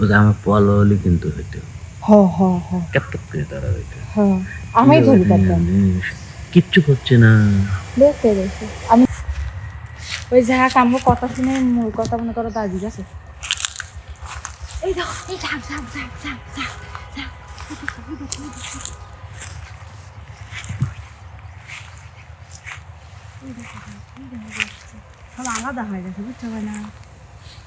ও যে আমার পলো হলে কিন্তু হইতো হ হ হ। ক্যাপ ক্যাপ করে তারা হইতো আমি ধরি পারতাম। কিচ্ছু করছে না। আমি ওই যা কামড় কথা শুনে মূল কথা মনে করো দাদি গেছে। এই দেখো এই ঝাঁক ঝাঁক ঝাঁক ঝাঁক ঝাঁক ঝাঁক সব আলাদা হয়ে গেছে বুঝতে পারে না।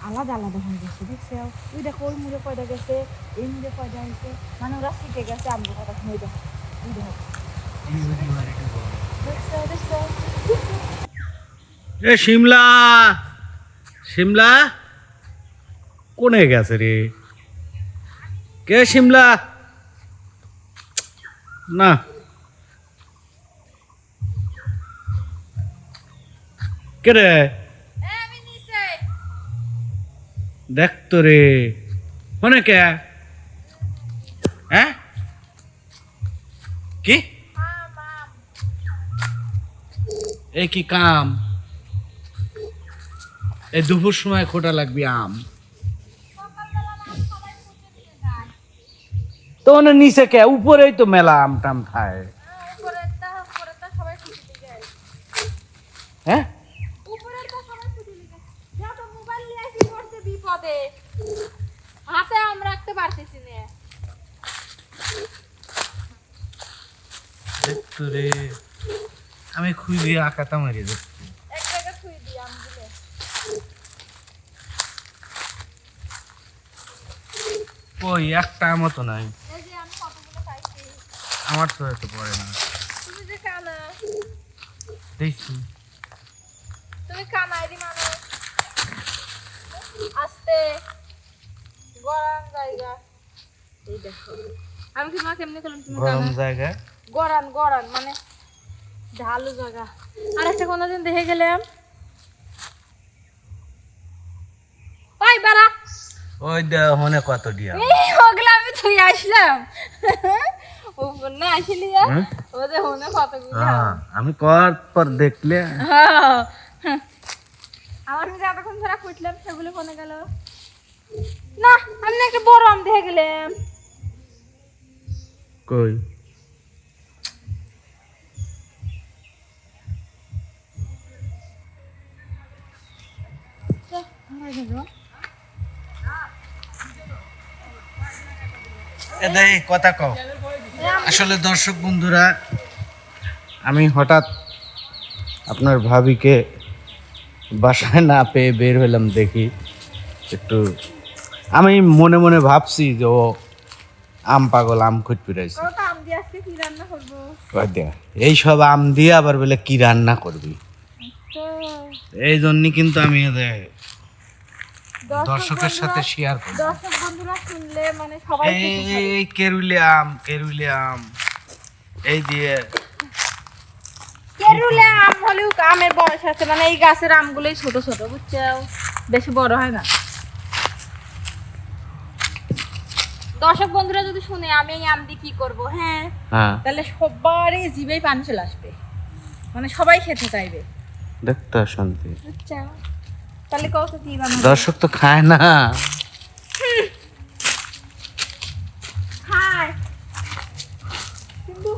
আলাদা আলাদা হয়ে গেছে, দেখছে? ওই দেখো, ওই মুড়ে কয়টা গেছে, এই মুড়ে কয়টা গেছে মানে ওরা শিখে গেছে আমি কথা দেখো ওই দেখো। এ শিমলা শিমলা, কোনে গেছে রে? কে শিমলা? না। কে রে? দেখ রে। মনে কে? হ্যাঁ? কি? এই কি কাম? এই দুপুর সময় খোটা লাগবে আম। তো নিচে কে? উপরেই তো মেলা আম টাম খায়। হাতে। আম রাখতে পারতেছি না। রে। আমি খুঁজে আঁকাতা মারি দেখছি। একটা আমও তো নাই। আমার তো এত পড়ে না। তুমি যে কানা। দেখছি। তুমি মানুষ আস্তে গরান জায়গা। এই দেখো। আমি কি তোমাকে এমনি করলাম? তুমি গরম কানা জায়গায় গরান গরান মানে ঢালু জায়গা। আর একটা কোনোদিন দেখে গেলাম। ওই বারা ওই দে মনে কত দিয়া এই ওগুলো আমি থুই আসলাম। ও না আসলি? ও যে মনে কতগুলো হ্যাঁ, আমি কর পর দেখলে। হ্যাঁ। আমার কাছে এতক্ষণ ধরে খুঁজলাম সেগুলো কোনে গেল? না আমি একটা বড় আম দেখে গেলাম। কই? কথা কও। আসলে দর্শক বন্ধুরা আমি হঠাৎ আপনার ভাবিকে বাসায় না পেয়ে বের হলাম দেখি। একটু আমি মনে মনে ভাবছি যে ও আম পাগল আম খুঁজ পিড়াইছে এই সব আম দিয়ে আবার বলে কি রান্না করবি? এই জন্য কিন্তু আমি দর্শকের সাথে শেয়ার করি দর্শক বন্ধুরা শুনলে মানে সবাই এই কেরুলে আম কেরুলে আম। এই দিয়ে কেরুলে আম হলেও আমের বয়স আছে মানে এই গাছের আমগুলোই ছোট ছোট বুঝছ? বেশি বড় হয় না। দর্শক বন্ধুরা যদি শুনে আমি এই আম দিয়ে কি করব হ্যাঁ? হ্যাঁ। তাহলে সবারই জিভেই পানি চলে আসবে। মানে সবাই খেতে চাইবে। দেখতে শান্তি বুঝছ তাহলে কত কি বানাবো? দর্শক তো খায় না। খায়। কিন্তু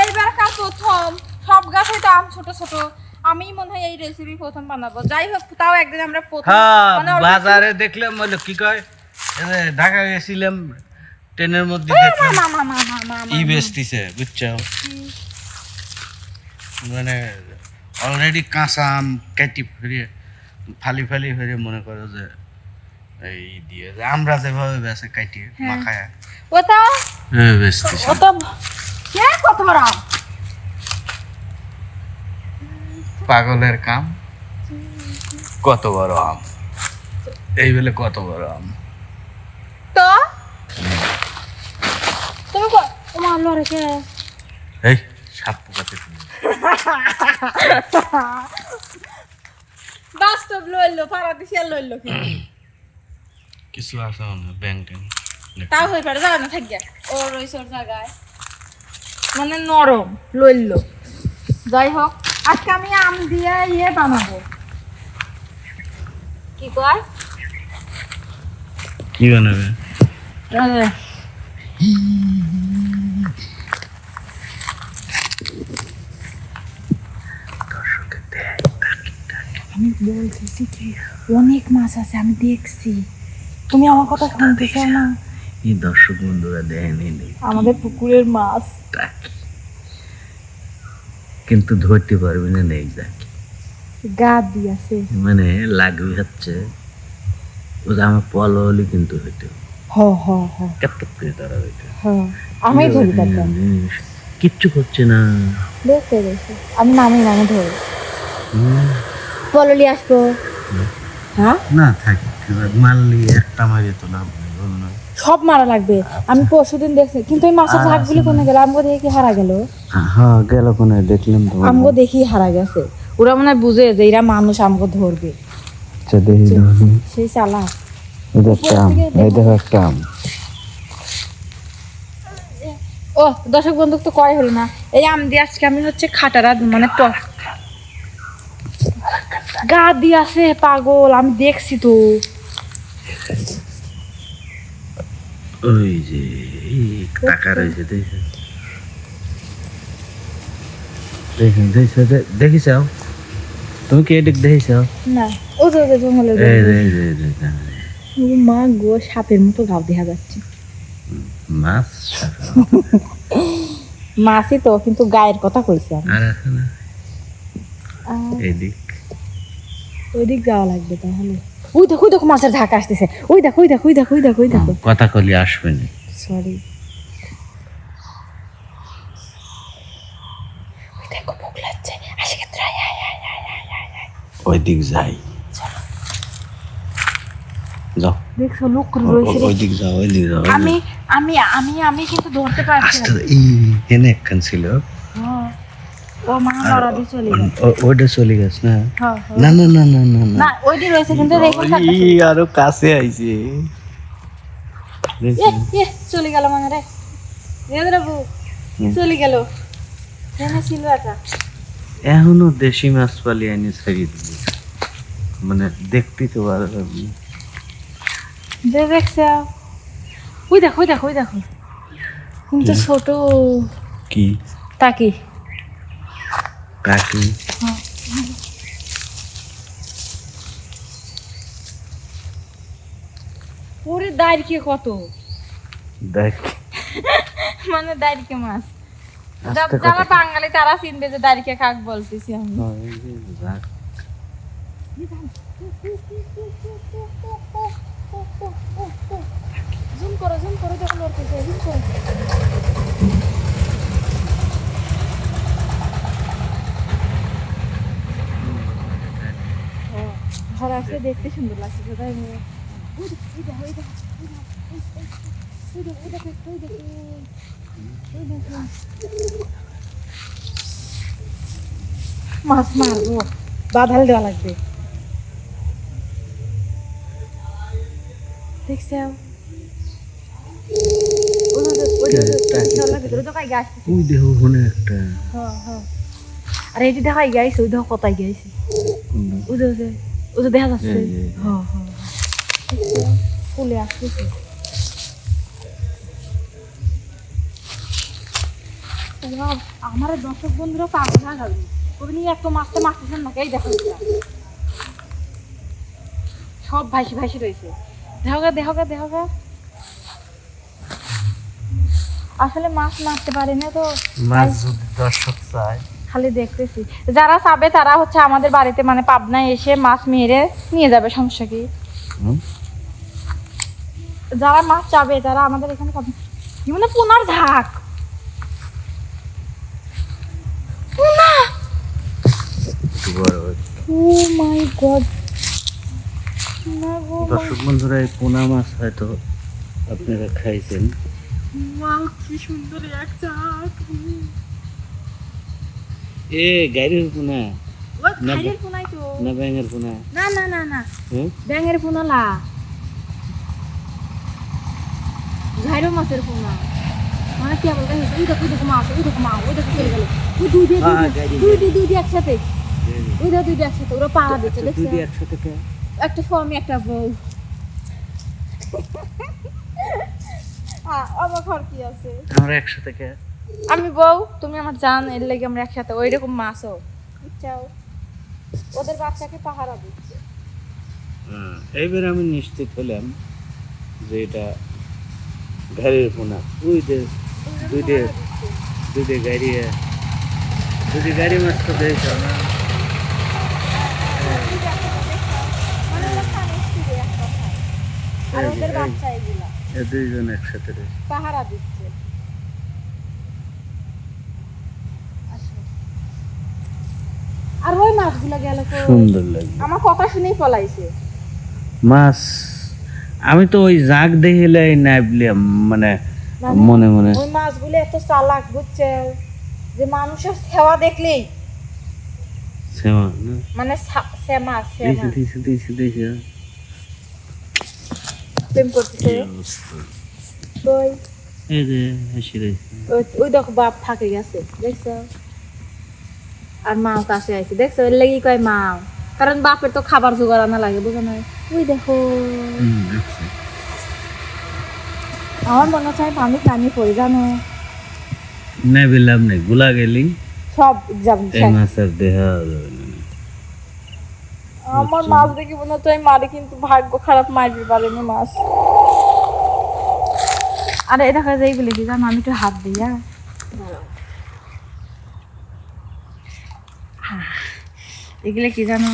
এইবার কার প্রথম সব গাছে তো আম ছোট ছোট। আমি মনে হয় এই রেসিপি প্রথম বানাবো। যাই হোক তাও একদিন আমরা প্রথম হ্যাঁ মানে বাজারে দেখলাম বলে কি কয়? ঢাকা গেছিলাম ট্রেনের মধ্যে ই। বেচতিছে বুঝছ মানে অলরেডি কাঁচা আম কাটি ফিরিয়ে ফালি ফালি ফিরে মনে করো যে এই দিয়ে যে আমরা যেভাবে বেছে কাটি হ্যাঁ। মাখায়। ওটা হ্যাঁ বেচতিছে। ওটা কে কত বড় আম? পাগলের কাম? কত বড় আম? এই বলে কত বড় আম? তো? তুমি কো তোমার লড়ে কে এই সাপ পোকাতে তুমি। বাস্তব লইলো পাড়া দিছে আর লইলো কিছু আছে ব্যাংক তাও হয়ে পারে না থাকিয়া জায়গায়। মানে নরম লইলো। যাই হোক। আজকে আমি আম দিয়ে ইয়ে বানাবো। কি কয় কি বানাবে? আমি বলতেছি কি অনেক মাছ আছে আমি দেখছি। তুমি আমার কথা শুনতে চাও না? এই দর্শক বন্ধুরা দেখেনি আমাদের পুকুরের মাছ। কিন্তু ধরতে পারবি না নেই যাক। দিয়েছে মানে লাগবে হচ্ছে ও যে আমার পল হলে কিন্তু হইতো। করে তারা হইতো। হ আমি ধরি পারতাম। কিচ্ছু করছে না। দেখতে দেখতে আমি নামি নামে ধরি। পললি আসব। হ্যাঁ? না থাক মারলি একটা মারি তো লাভ নেই না। সব মারা লাগবে। আমি পরশুদিন দেখছি কিন্তু এই মাছের ঝাঁকগুলি কোনে গেল? আমগো দেখে কি হারা গেল? হ্যাঁ গেল কোনে দেখলাম তো। আমগো দেখি হারা গেছে। ওরা মনে হয় বুঝে যে এরা মানুষ আমগো ধরবে। আচ্ছা সেই চালা এই দেখ এই দেখ একটা ও দর্শক বন্ধু তো কয় হলো না। এই আম দিয়ে আজকে আমি হচ্ছে খাটারা মানে টক। গা দিয়ে আছে পাগল আমি দেখছি তো। ওই যে টাকা রয়েছে দেখেন। দেখিস তুমি কি এদিক দেখিস না ও তো জঙ্গলে। মা গো সাপের মতো গাও দেখা যাচ্ছে। মাছ মাছই তো কিন্তু গায়ের কথা কইছি এদিক। ওইদিক যাওয়া লাগবে তাহলে। ওই দেখো ওই দেখো মাছের ঝাঁক আসতেছে। ওই দেখো ওই দেখো ওই দেখো ওই দেখো ওই দেখো। কথা কলি আসবে না সরি ওই দেখো ভোগ লাগছে। আসে ক্ষেত্রে আয় আয় আয় আয় আয় আয়। ওই দিক যাই। যাও। দেখছ লোক রয়েছে। ওই দিক যাও ওই দিক যাও আমি আমি আমি আমি কিন্তু ধরতে পারছি না। এই এনে একখান ছিল। ও মা লড়া দিয়ে চলে গেল ও- চলে গেছে না? হ্যাঁ হ্যাঁ। না না না না না না। না রয়েছে কিন্তু দেখুন ই আরও কাছে আইছে। এ এ চলে গেল মানে রে। রে চলে গেল। এখানে ছিল একটা এখনও দেশি মাছ পালি আনি ছাড়িয়ে দিবি। মানে দেখতে তো ভালো লাগবে। যে দেখছে ওই দেখো ওই দেখো ওই দেখো। কিন্তু ছোট। কি? তাকি কাকি। ওরে দাঁড়িয়ে কত? মানে দাঁড়িয়ে মাছ? যারা বাঙালি তারা চিনবে যে দাঁড়িয়ে কাক বলতেছি আমি। জুম করো জুম করো দেখো লড়তেছে জুম করো। ঘর আসলে দেখতে সুন্দর লাগছে তাই দেখো। মাছ মারবো বাধাল দেওয়া লাগবে। দেখছ ওই যে- ওই যে- ওই দেহ ওখানে একটা। আর এটি দেখো আইগা আইছে, ওই যে- দেখা যাচ্ছে। হ্যাঁ, হ্যাঁ। ফুলে আসতেছে। আমার দর্শক বন্ধুরা পাগল হয়ে যাবে ওই নিয়ে এত মাছটা মারতেছেন না এই দেখো সব ভাসি ভাসি রয়েছে। দেখো গা দেখো গা দেখো গা। আসলে মাছ মারতে পারি না তো। মাছ যদি দর্শক চায়। খালি দেখতেছি। যারা চাবে তারা হচ্ছে আমাদের বাড়িতে মানে পাবনায় এসে মাছ মেরে নিয়ে যাবে সমস্যা কি? যারা মাছ চাবে তারা আমাদের এখানে পাবে কি মানে পোনার ঝাঁক। গো দর্শক বন্ধুরা এই পোনা মাছ হয়তো আপনারা খাইছেন। কি সুন্দর এক ঝাঁক। এ গাড়ির পোনা ওই না, পোনাই তো না ব্যাঙের পোনা না না না না। ব্যাঙের পোনা লা। ঘাইরো মাছের পোনা মানে কি বলতে ওই দেখো ওই দেখো মাছ ওই দেখো মাছ ওই দেখো চলে গেল। ওই দুই দিয়ে দুই দিয়ে। দুই দিয়ে একসাথে। ওই দেখো দুই দিয়ে একসাথে। ওরা পাড়া দিচ্ছে দুই দিয়ে একশো টাকা একটা একটা বউ। আমার ঘর কি আছে? আমরা একসাথে কে? আমি বউ তুমি আমার জান এর লাগে আমরা একসাথে ওই রকম মাছও বুঝছাও ওদের বাচ্চাকে পাহারা দিচ্ছে। হ্যাঁ, এইবার আমি নিশ্চিত হলাম যে এটা ঘরের পোনা ওই যে দুইটে দুইটে গাড়ি দুইটে গাড়ি মাছ তো দেখছ না। মানে দুইজন একসাথে পাহারা দিচ্ছে আসো। আর ওই মাছগুলো গেল সুন্দর লাগবে আমার কথা শুনেই পলাইছে। মাছ আমি তো ওই জাগ দেখিলে মানে মানে? মনে মনে। ওই মাছগুলো এত চালাক বুঝছে? যে মানুষের সেবা দেখলেই। না? মানে সেমা সেমা দেখি দেখি দেখি প্রেম করতেছে? ওই এই যে হাসি ওই- ওই দেখো বাপ থাকে গেছে দেখছ? আর মাও কাছে আইছে দেখছ? এর লাগি কয় মাও। কারণ বাপের তো খাবার জোগাড় আনা লাগে বুঝো না ওই দেখো। আমার মনে চাই পানি পানি পড়ে জানো? নাইবিলাম নেই গুলা গেলি? সব যাবেন এই মাছের দেহ আমার মাছ দেখি মনে হয় মারি কিন্তু ভাগ্য খারাপ মারবি পারেনি মাছ। আরে এটা কাজ এইগুলো কি জানো? আমি একটু হাত দিই হ্যাঁ আহ, এগুলো কি জানো?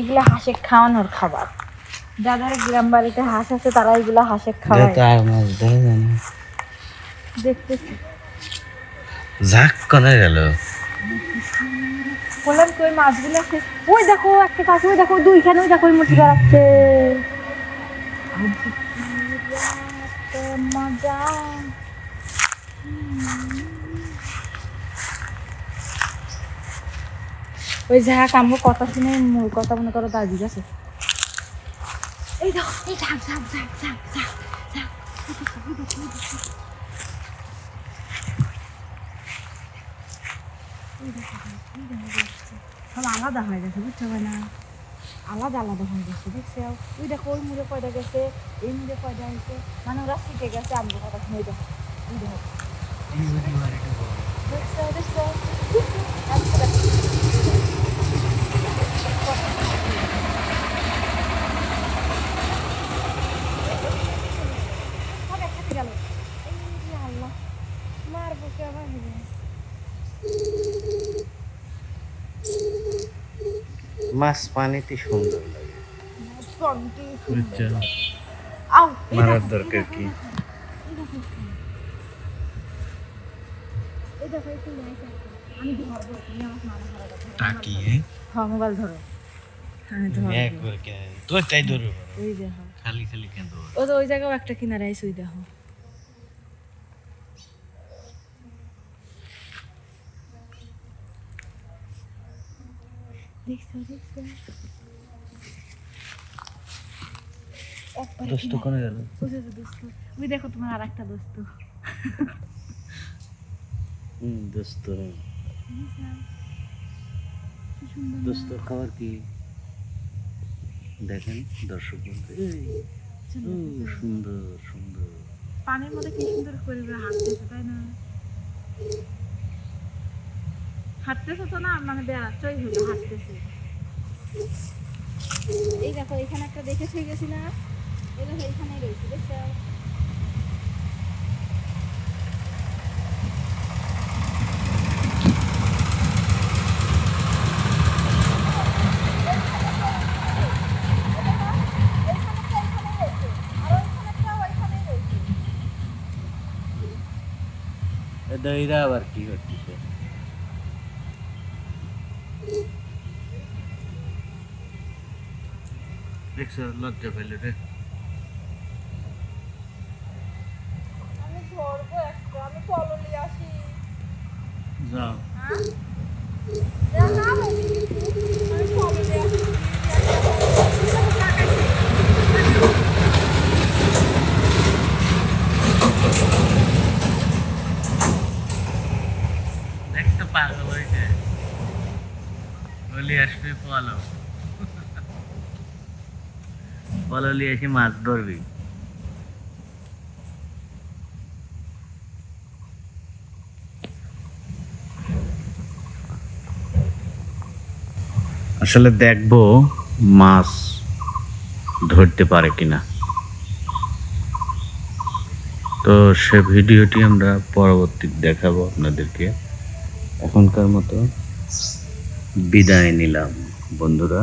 এগুলো হাঁসে খাওয়ানোর খাবার। যাদের গ্রাম বাড়িতে হাঁস আছে তারা এগুলো হাঁসে খাওয়ায়। দেখতেছি। ঝাঁক করে গেল? বললাম কি ওই মাছগুলো শেষ ওই দেখো একটা কাছে ওই দেখো দুইখানে ওই দেখো ওই মুঠি বেড়াচ্ছে। মজা। ওই যা কামড় কথা শুনে মূল কথা মনে করো দাদি গেছে। এই দেখো এই আলাদা হয়ে গেছে, বুঝতে পারে না? আলাদা আলাদা হয়ে গেছে, দেখছে? ওই দেখো, ওই মুড়ে কয়টা গেছে, এই মুড়ে কয়টা হয়েছে। মানে ওরা শিখে গেছে আমি কথা শুনে দেখো ওই দেখো। দেখছ দেখছ আচ্ছা, দেখো। সব একসাথে গেল এই যে আল্লাহ মারবো কে আবার মাছ পানিতে সুন্দর লাগে। মারার দরকার কি? হ্যাঁ মোবাইল ধরো একবার কে তুই তাই ধরবে ওই খালি খালি কেন ও তো ওই জায়গাও একটা কিনারে আইসে ওই দেখো দেখছ দেখছ একবার দোস্ত কোনে গেল? ওই দেখো তোমার আর একটা দোস্ত। হুম দোস্ত। দোস্ত খাবার কি? দেখেন দর্শক ও সুন্দর সুন্দর। পানির মধ্যে কি সুন্দর করে হাঁটতেছে তাই না? হাঁটতেছে তো না? মানে বেড়াচ্ছই হলো, হাঁটতেছে। এই দেখো, এখানে একটা দেখে ছুঁয়ে গেছি না এই রয়েছে, দেখছ? দইরা আবার কি করতেছে দেখছ লজ্জা পেলে রে। যাও। আসি। দেখতে পাগল হয়েছে বলি আসবে পালো বললি এসে মাছ ধরবি। আসলে দেখব মাছ ধরতে পারে কিনা। তো সে ভিডিওটি আমরা পরবর্তী দেখাবো আপনাদেরকে। এখনকার মতো বিদায় নিলাম বন্ধুরা।